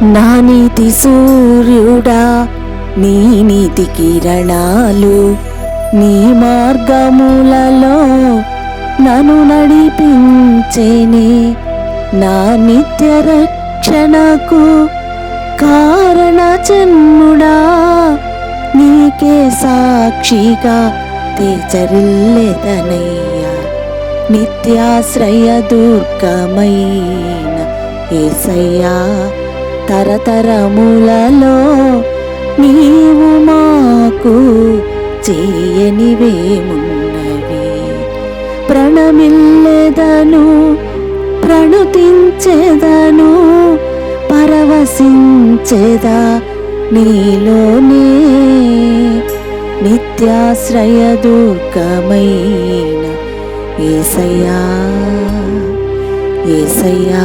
నా నీతి సూర్యుడా నీ నీతి కిరణాలు నీ మార్గములలో నను నడిపించేనే. నా నిత్య రక్షణకు కారణ జన్ముడా నీకే సాక్షిగా తేచరిల్లెదనయ్యా. నిత్యాశ్రయ దుర్గమైన ఏసయ్యా తరతరములలో నీవు మాకు చేయనివేమున్నవి. ప్రణమిల్లెదను ప్రణుతించెదను పరవశించెదా నీలోనే. నిత్యాశ్రయ దుర్గమైన ఏసయ్యా ఏసయ్యా.